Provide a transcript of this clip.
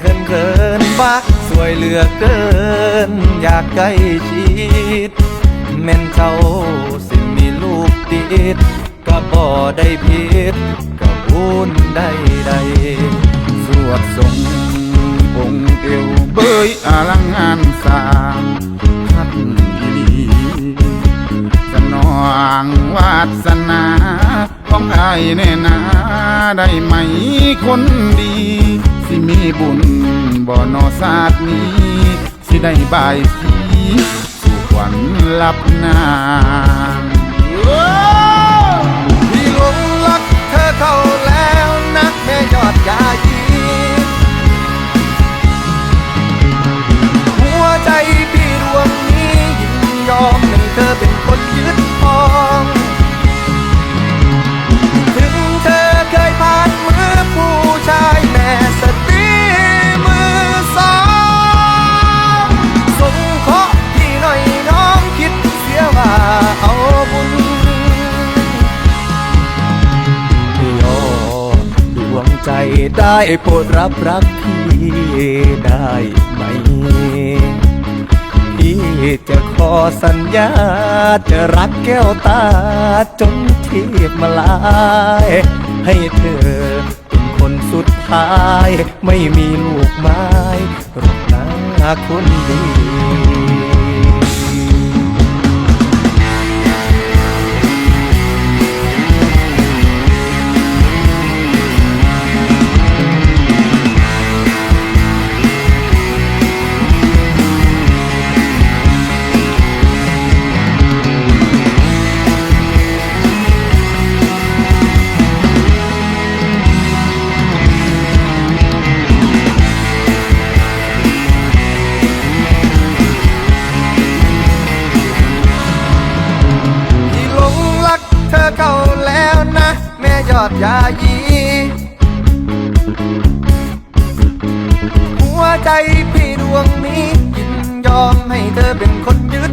เขินเขินๆบักสวยเหลือเกิน อยากใกล้ชิดแม่นเจ้าสิมีลูกติดก็บ่ได้ผิดก็บุญได้ใดสวดทรงองค์เอวเบยอลังงานสร้างพัดอีลีสนองวาสนาของอายแน่นาได้ไหมคนดี มีบุญบ่นอศาสตร์นี้ สิได้บายสีสู่ขวัญลับนางพี่หลงรักเธอเข้าแล้วนะแม่ยอดยายีหัวใจพี่ดวงนี้ยินยอมให้เธอเป็น ได้โปรดรับรักพี่ได้ไหม พี่จะขอสัญญา จะรักแก้วตาจนเทียบมาลาย ให้เธอเป็นคนสุดท้าย ไม่มีลูกไม้รอกนะคนดี อดยายีหัวใจพี่ดวงนี้ยินยอมให้เธอเป็นคนยึด